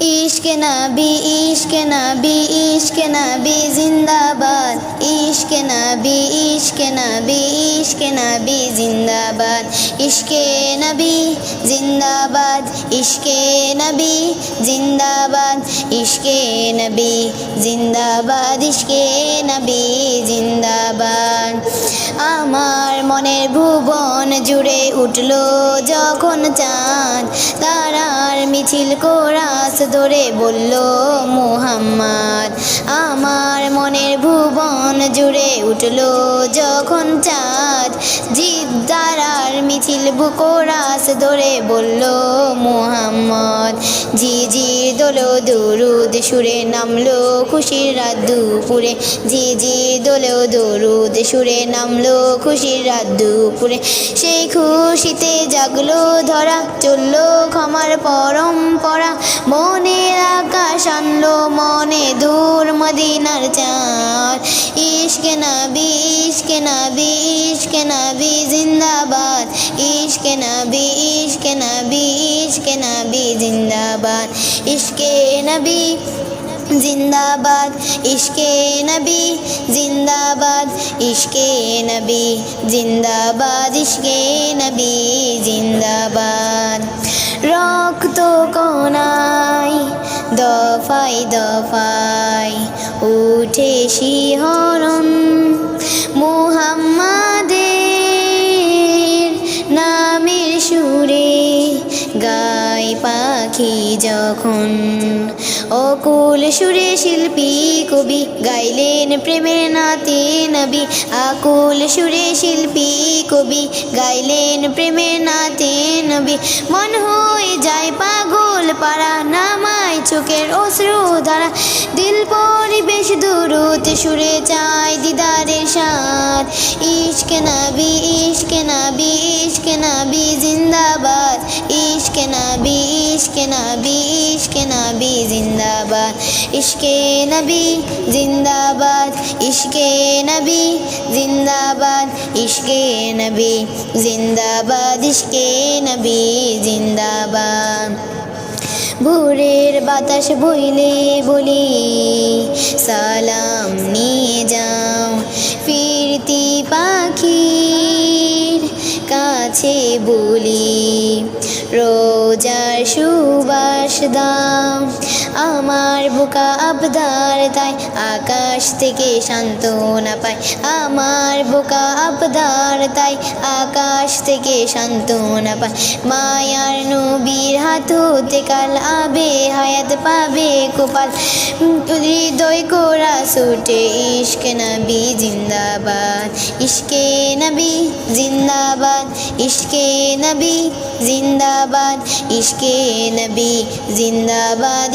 ইশকে নবী ইশকে নবী ইশকে নবী জিন্দাবাদ ইশকে নবী ইশকে নবী ইশকে নবী জিন্দাবাদ ইশকে নবী জিন্দাবাদ ইশকে নবী জিন্দাবাদ ইশকে নবী জিন্দাবাদ ইশকে নবী জিন্দাবাদ আমার মনের ভুবন জুড়ে উঠল যখন চাঁদ তারার মিছিল কোরাস ধরে বলল, মুহাম্মদ, আমার মনের ভুবন জুড়ে উঠল যখন চাঁদ। জিদ তারার মিছিল বুকোরাস ধরে বলল, মুহাম্মদ জি জি দোলো দুরুদ সুরে নামলো খুশির রাত দুপুরে। জি জি দোলো দুরুদ সুরে নামলো খুশির রাত দুপুরে। সেই খুশিতে জাগলো ধরা, চলল ক্ষমার পরম্পরা মনের আকাশ আনলো মনে দূর মদিনার চাঁদ। ইশকে নবী ইশকে নবী ইশকে নবী জিন্দাবাদ। ইশকে নবী ইশকে নবী ইশকে নবী জিন্দাবাদ। ইশকে নবী জিন্দাবাদ। ইশকে নবী জিন্দাবাদ। ইশকে নবী জিন্দাবাদ। ইশকে নবী জিন্দাবাদ। দফাই উঠে শিহরণ মুহাম্মাদের নামের সুরে গাই পাখি যখন অকুল সুরে শিল্পী কবি গাইলেন প্রেমের নাতে নবী। আকুল সুরে শিল্পী কবি গাইলেন প্রেমের নাতে নবী। মন হয়ে যায় পাগল পাড়া নামায় চোখের অশ্রু ধারা দিল পরিবেশ দূরত সুরে চায় দিদারের সাথ ইশকে নবী ইশকে নবী ইশকে নবী জিন্দাবাদ। ইশকে নবী ইশকে নবী ইশকে নবী জিন্দাবাদ। ইশকে নবী জিন্দাবাদ, ইশকে নবী জিন্দাবাদ। ইশকে নবী জিন্দাবাদ, ইশকে নবী জিন্দাবাদ। ভোরের বাতাস বইলে বলি সালাম নিয়ে যাও। ফিরতি পাখির কাছে বলি রোজার সুবাস দাও। আমার বুকা আবদার তাই আকাশ থেকে সান্ত্বনা পায় আমার বুকা আবদার তাই আকাশ থেকে সান্ত্বনা পায় মায়ার নবীর হাত হতে কাল আবে হায়াত পাবে কোপাল। হৃদয় কোরা ছুটে ইশকে নবী জিন্দাবাদ। ইশকে নবী জিন্দাবাদ। ইশকে নবী জিন্দাবাদ। ইশকে নবী জিন্দাবাদ।